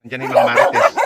Nandiyan na yung mga marites.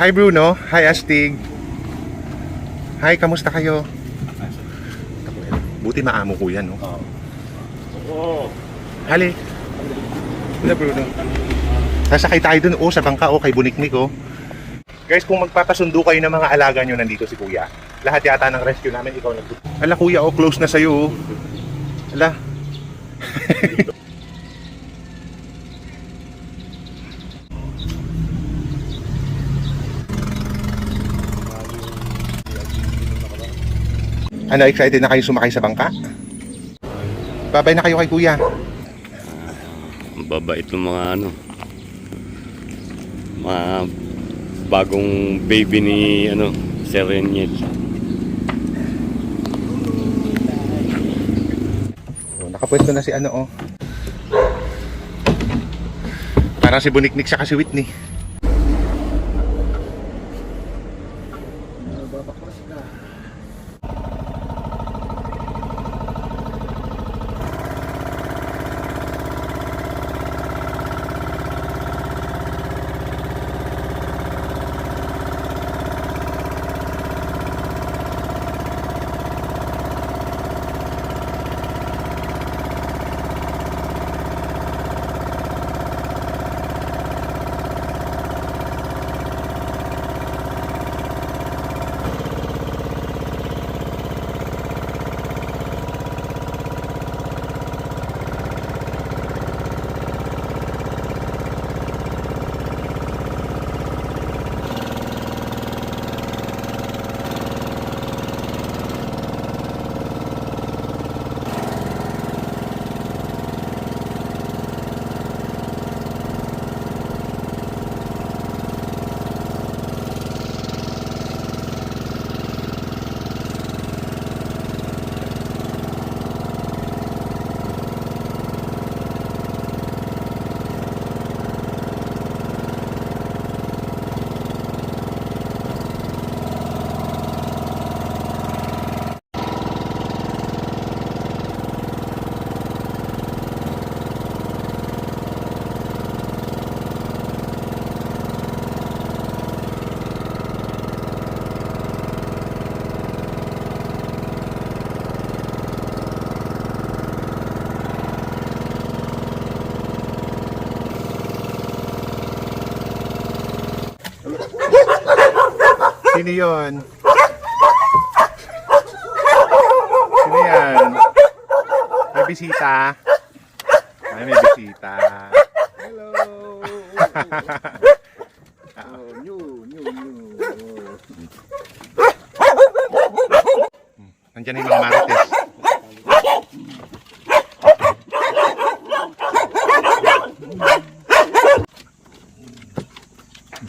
Hi Bruno. Hi Astig. Hi, kamusta kayo? Buti maamo ko yan, no? Oo. Hali. Wala Bruno. Sasakay tayo dun, oh, sa bangka, oh, kay Buniknik, oh. Guys, kung magpapasundo kayo ng mga alaga nyo, nandito si Kuya. Lahat yata ng rescue namin, ikaw nag Ala, Kuya, oh, close na sa'yo, oh. Ala. ano, excited na kayo sumakay sa bangka? Babay na kayo kay Kuya. Ang babait ng mga ano. Mga bagong baby ni ano, Sereniel. Oh, nakapwesto na si ano oh. Parang si Buniknik siya kasi Whitney. Sino yun? Sino yan? May bisita. Ay, may bisita. Hello. oh, new, new, new. Nandiyan na yung mga marites.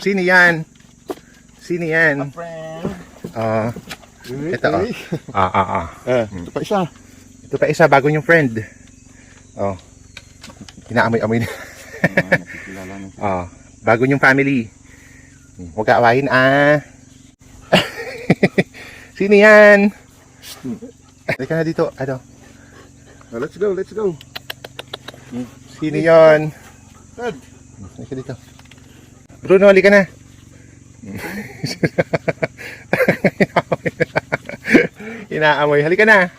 Sino yan? Sino yan? Friend. Ah, ito oh. Ah, ah, ah. Eh, ito pa isa. Ito pa isa, bago yung friend. Oh. Inaamoy-amoy na. Ah. Oh. Bago yung family. Huwag ka awayin, ah. Sino yan? Halika na dito. Ano? Oh, let's go, let's go. Sino yon? Dad. Halika dito. Bruno, halika na. Inaamoy. Halika na.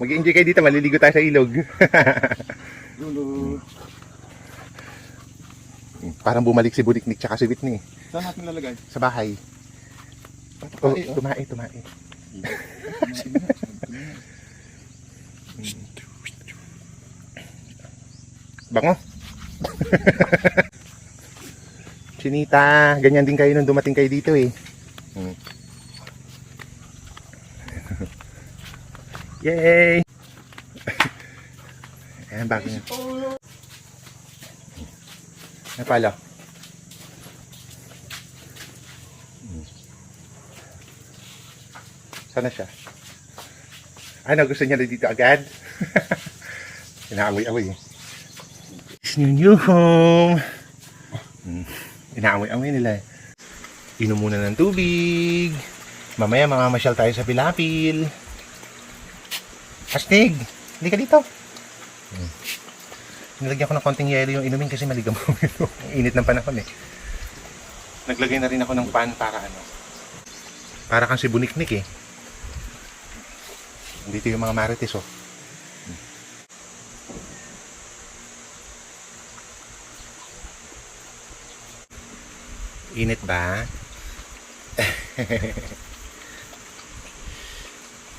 Mag-enjoy kayo dito. Maliligo tayo sa ilog. Parang bumalik si Buliknik tsaka si Whitney Saan natin lalagay? sa bahay. Oh, Tumae, oh. tumae, tumae. Bango. Chinita, ganyan din kayo nung dumating kayo dito eh. Hmm. Yay! Ayan, bago niya. Ano pala? Sana siya? Ano, gusto niya na dito agad? Inaamoy-amoy eh. It's new new home. Inaamoy-amoy nila eh. Inom muna ng tubig. Mamaya mamamasyal tayo sa Pilapil. Astig! Hindi ka dito. Hmm. Nilagyan ko ng konting yelo yung inumin kasi maligam mo. Ang init ng panahon eh. Naglagay na rin ako ng pan para ano. Para kang si Buniknik eh. Dito yung mga marites oh. Init ba?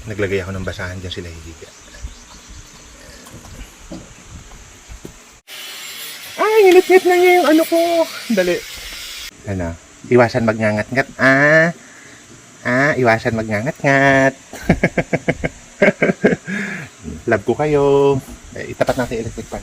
Naglagay ako ng basahan dyan sila hihiga. Ay, init-init na niya yung ano ko. Dali. Ano? Iwasan magngangat-ngat. Ah. Ah, iwasan magngangat-ngat. Love ko kayo. Eh, itapat natin electric fan.